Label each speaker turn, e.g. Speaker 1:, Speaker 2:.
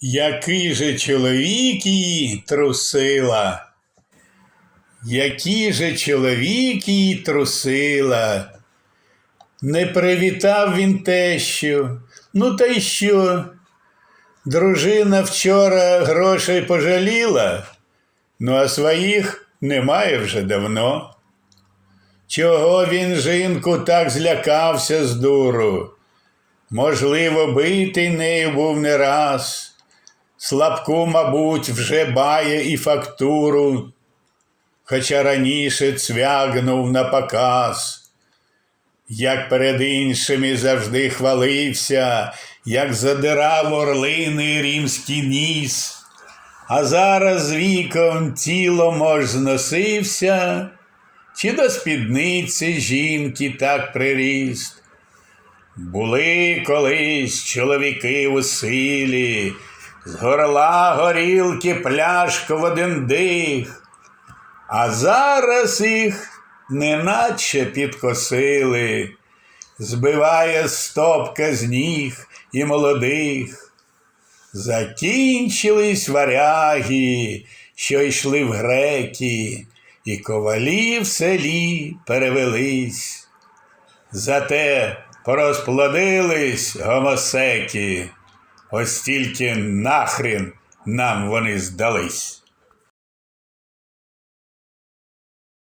Speaker 1: Який же чоловік її трусила? Який же чоловік її трусила? Не привітав він тещу. Ну та й що? Дружина вчора грошей пожаліла, ну а своїх немає вже давно. Чого він жінку так злякався з дуру? Можливо, битий нею був не раз. Слабку, мабуть, вже бає і фактуру, хоча раніше цвягнув на показ. Як перед іншими завжди хвалився, як задирав орлиний римський ніс, а зараз віком тіло мож зносився, чи до спідниці жінки так приріст. Були колись чоловіки у силі, з горла горілки пляшку в один дих, а зараз їх неначе підкосили, збиває стопка з ніг і молодих. Закінчились варяги, що йшли в греки, і ковалі в селі перевелись. Зате порозплодились гомосеки, ось тільки нахрін нам вони здались.